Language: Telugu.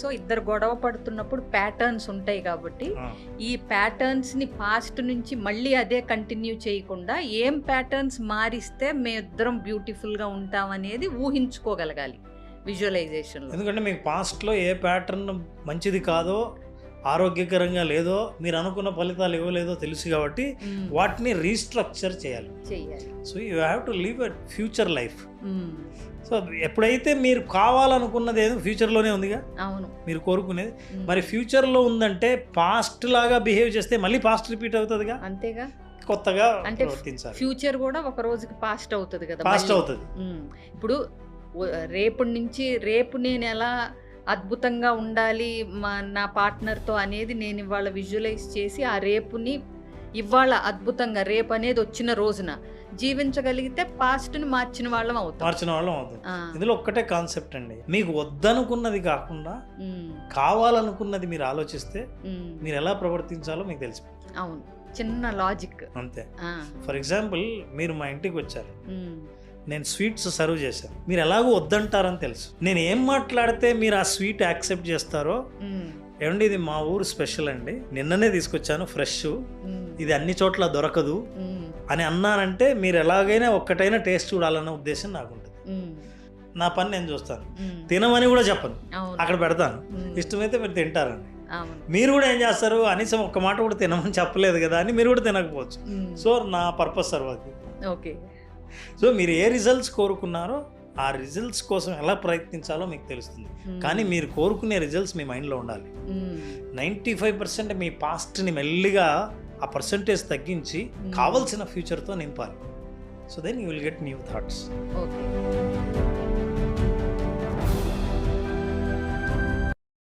సో ఇద్దరు గొడవ పడుతున్నప్పుడు ప్యాటర్న్స్ ఉంటాయి కాబట్టి ఈ ప్యాటర్న్స్ని పాస్ట్ నుంచి మళ్ళీ అదే కంటిన్యూ చేయకుండా ఏం ప్యాటర్న్స్ మారిస్తే మేమిద్దరం బ్యూటిఫుల్గా ఉంటాం అనేది ఊహించుకోగలగాలి విజువలైజేషన్లో. ఎందుకంటే మీకు పాస్ట్లో ఏ ప్యాటర్న్ మంచిది కాదో ఆరోగ్యకరంగా లేదో మీరు అనుకున్న ఫలితాలు ఇవ్వలేదో తెలుసు కాబట్టి. వాటిని రీస్ట్రక్చర్ చేయాలి so you have to live a future life. So ఎప్పుడైతే మీరు కావాలనుకున్నది ఏదో ఫ్యూచర్లోనే ఉందిగా అవును మీరు కోరుకునేది. మరి ఫ్యూచర్లో ఉందంటే పాస్ట్ లాగా బిహేవ్ చేస్తే మళ్ళీ పాస్ట్ రిపీట్ అవుతుందిగా అంతేగా కొత్తగా అంటే ఫ్యూచర్ కూడా ఒక రోజుకి పాస్ట్ అవుతుంది కదా పాస్ట్. అవుతుంది. ఇప్పుడు రేపటి నుంచి రేపు నేను ఎలా అద్భుతంగా ఉండాలి మా నా పార్ట్నర్తో అనేది నేను ఇవాళ విజువలైజ్ చేసి ఆ రేపుని ఇవాళ అద్భుతంగా రేపు అనేది వచ్చిన రోజున జీవించగలిగితే పాస్ట్ని మార్చిన వాళ్ళం అవుతాం. మార్చిన వాళ్ళం అవుతుంది ఆ, ఇందులో ఒక్కటే కాన్సెప్ట్ అండి. మీకు వద్దనుకున్నది కాకుండా. కావాలనుకున్నది మీరు ఆలోచిస్తే. మీరు ఎలా ప్రవర్తించాలో మీకు తెలిసి. అవును. చిన్న లాజిక్. అంతే. ఫర్ ఎగ్జాంపుల్ మీరు మా ఇంటికి వచ్చారు. నేను స్వీట్స్ సర్వ్ చేశాను. మీరు ఎలాగో వద్దంటారని తెలుసు. నేను ఏం మాట్లాడితే మీరు ఆ స్వీట్ యాక్సెప్ట్ చేస్తారో. ఏమండి ఇది మా ఊరు స్పెషల్ అండి. నిన్ననే తీసుకొచ్చాను ఫ్రెష్. ఇది అన్ని చోట్ల దొరకదు. అని అన్నానంటే మీరు ఎలాగైనా ఒక్కటైనా టేస్ట్ చూడాలన్న ఉద్దేశం నాకు ఉంటుంది. నా పని నేను చూస్తాను. తినమని కూడా చెప్పను. అక్కడ పెడతాను. ఇష్టమైతే మీరు తింటారండి. మీరు కూడా ఏం చేస్తారు? కనీసం ఒక్క మాట కూడా తినమని చెప్పలేదు కదా అని మీరు కూడా తినకపోవచ్చు. సో నా పర్పస్ సర్వ్ అది ఓకే. సో మీరు ఏ రిజల్ట్స్ కోరుకున్నారో ఆ రిజల్ట్స్ కోసం ఎలా ప్రయత్నించాలో మీకు తెలుస్తుంది. కానీ మీరు కోరుకునే రిజల్ట్స్ మీ మైండ్లో ఉండాలి. నైంటీ ఫైవ్ పర్సెంట్ మీ పాస్ట్ని మెల్లిగా ఆ పర్సంటేజ్ తగ్గించి కావలసిన ఫ్యూచర్తో నింపాలి. So then you will get new thoughts okay